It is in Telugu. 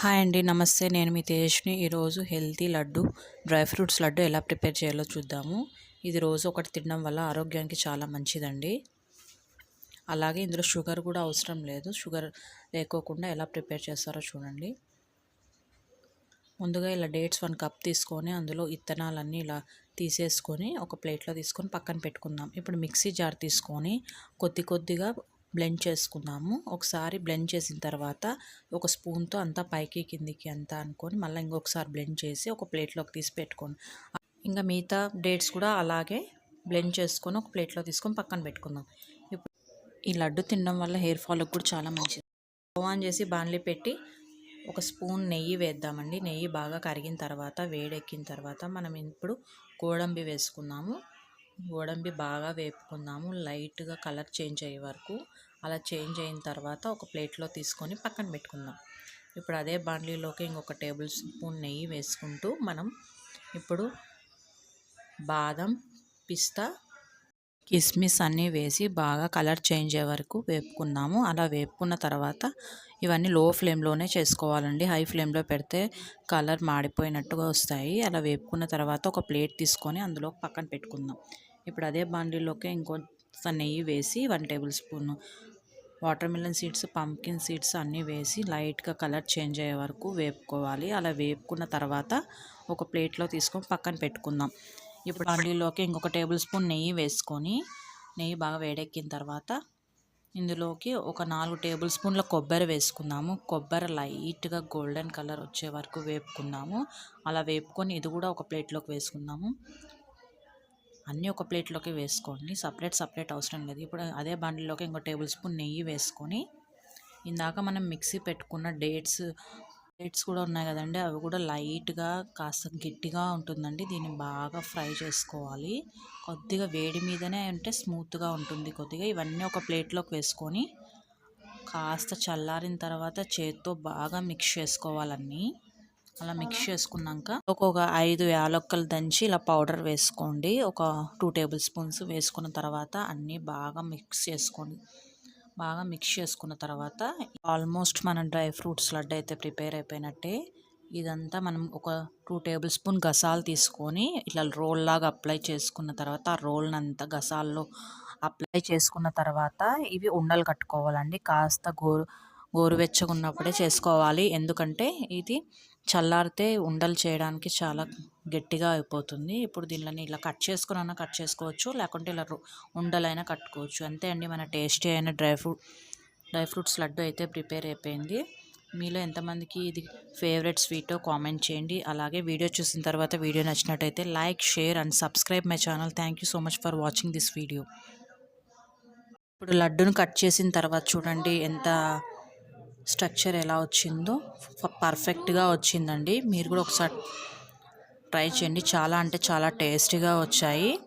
హాయ్ అండి నమస్తే. నేను మీ తేజ్ని ఈరోజు healthy laddu dry fruits laddu ఎలా ప్రిపేర్ చేయాలో చూద్దాము. ఇది రోజు ఒకటి తినడం వల్ల ఆరోగ్యానికి చాలా మంచిదండి. అలాగే ఇందులో షుగర్ కూడా అవసరం లేదు. షుగర్ లేకోకుండా ఎలా ప్రిపేర్ చేస్తారో చూడండి. ముందుగా ఇలా డేట్స్ వన్ కప్ తీసుకొని అందులో ఇత్తనాలన్నీ ఇలా తీసేసుకొని ఒక ప్లేట్లో తీసుకొని పక్కన పెట్టుకుందాం. ఇప్పుడు మిక్సీ జార్ తీసుకొని కొద్ది కొద్దిగా బ్లెండ్ చేసుకున్నాము. ఒకసారి బ్లెండ్ చేసిన తర్వాత ఒక స్పూన్తో అంతా పైకి కిందికి అంతా అనుకొని మళ్ళీ ఇంకొకసారి బ్లెండ్ చేసి ఒక ప్లేట్లోకి తీసి పెట్టుకోండి. ఇంకా మిగతా డేట్స్ కూడా అలాగే బ్లెండ్ చేసుకొని ఒక ప్లేట్లో తీసుకొని పక్కన పెట్టుకుందాం. ఇప్పుడు ఈ లడ్డు తినడం వల్ల హెయిర్ ఫాల్కి కూడా చాలా మంచిది. ఆన్ చేసి బాణలి పెట్టి ఒక స్పూన్ నెయ్యి వేద్దామండి. నెయ్యి బాగా కరిగిన తర్వాత వేడెక్కిన తర్వాత మనం ఇప్పుడు గోడంబి వేసుకున్నాము. గోడంబి బాగా వేపుకుందాము. లైట్గా కలర్ చేంజ్ అయ్యే వరకు అలా చేంజ్ అయిన తర్వాత ఒక ప్లేట్లో తీసుకొని పక్కన పెట్టుకుందాం. ఇప్పుడు అదే బాండ్లీలోకి ఇంకొక టేబుల్ స్పూన్ నెయ్యి వేసుకుంటూ మనం ఇప్పుడు బాదం పిస్తా కిస్మిస్ అన్నీ వేసి బాగా కలర్ చేంజ్ అయ్యే వరకు వేపుకున్నాము అలా వేపుకున్న తర్వాత ఇవన్నీ లో ఫ్లేమ్లోనే చేసుకోవాలండి. హై ఫ్లేమ్లో పెడితే కలర్ మాడిపోయినట్టుగా వస్తాయి. అలా వేపుకున్న తర్వాత ఒక ప్లేట్ తీసుకొని అందులో పక్కన పెట్టుకుందాం. ఇప్పుడు అదే బాండీలోకి ఇంకొంత నెయ్యి వేసి one tablespoon watermelon seeds pumpkin seeds అన్నీ వేసి లైట్గా కలర్ చేంజ్ అయ్యే వరకు వేపుకోవాలి. అలా వేపుకున్న తర్వాత ఒక ప్లేట్లో తీసుకొని పక్కన పెట్టుకుందాం. ఇప్పుడు బాండీలోకి ఇంకొక టేబుల్ స్పూన్ నెయ్యి వేసుకొని నెయ్యి బాగా వేడెక్కిన తర్వాత ఇందులోకి ఒక నాలుగు టేబుల్ స్పూన్ల కొబ్బరి వేసుకుందాము. కొబ్బరి లైట్గా గోల్డెన్ కలర్ వచ్చే వరకు వేపుకున్నాము అలా వేపుకొని ఇది కూడా ఒక ప్లేట్లోకి వేసుకుందాము. అన్నీ ఒక ప్లేట్లోకి వేసుకోండి. సపరేట్ సపరేట్ అవసరం లేదు. ఇప్పుడు అదే బండిలోకి ఇంకో టేబుల్ స్పూన్ నెయ్యి వేసుకొని ఇందాక మనం మిక్సీ పెట్టుకున్న డేట్స్ డేట్స్ కూడా ఉన్నాయి కదండి అవి కూడా లైట్గా కాస్త గట్టిగా ఉంటుందండి. దీన్ని బాగా ఫ్రై చేసుకోవాలి. కొద్దిగా వేడి మీదనే అంటే స్మూత్గా ఉంటుంది కొద్దిగా. ఇవన్నీ ఒక ప్లేట్లోకి వేసుకొని కాస్త చల్లారిన తర్వాత చేత్తో బాగా మిక్స్ చేసుకోవాలన్నీ అలా మిక్స్ చేసుకున్నాక ఒక్కొక్క ఐదు యాలక్కలు దంచి ఇలా పౌడర్ వేసుకోండి. ఒక టూ టేబుల్ స్పూన్స్ వేసుకున్న తర్వాత అన్నీ బాగా మిక్స్ చేసుకోండి. బాగా మిక్స్ చేసుకున్న తర్వాత ఆల్మోస్ట్ మన డ్రై ఫ్రూట్స్ లడ్డు అయితే ప్రిపేర్ అయిపోయినట్టే ఇదంతా మనం ఒక టూ టేబుల్ స్పూన్ గసాలు తీసుకొని ఇట్లా రోల్ లాగా అప్లై చేసుకున్న తర్వాత ఆ రోల్ని అంతా గసాల్లో అప్లై చేసుకున్న తర్వాత ఇవి ఉండలు కట్టుకోవాలండి. కాస్త గోరు గోరువెచ్చగా ఉన్నప్పుడే చేసుకోవాలి. ఎందుకంటే ఇది చల్లారితే ఉండలు చేయడానికి చాలా గట్టిగా అయిపోతుంది. ఇప్పుడు దీనిని ఇలా కట్ చేసుకున్నా కట్ చేసుకోవచ్చు. లేకుంటే ఇలా ఉండలైనా కట్టుకోవచ్చు. అంతే అండి మన టేస్టీ అయిన dry fruit dry fruits laddu అయితే ప్రిపేర్ అయిపోయింది. మీలో ఎంతమందికి ఇది ఫేవరెట్ స్వీటో కామెంట్ చేయండి. అలాగే వీడియో చూసిన తర్వాత వీడియో నచ్చినట్టయితే like share and subscribe my channel. Thank you so much for watching this video. ఇప్పుడు లడ్డును కట్ చేసిన తర్వాత చూడండి ఎంత స్ట్రక్చర్ ఎలా వచ్చిందో పర్ఫెక్ట్గా వచ్చిందండి. మీరు కూడా ఒకసారి ట్రై చేయండి. చాలా అంటే చాలా టేస్టీగా వచ్చాయి.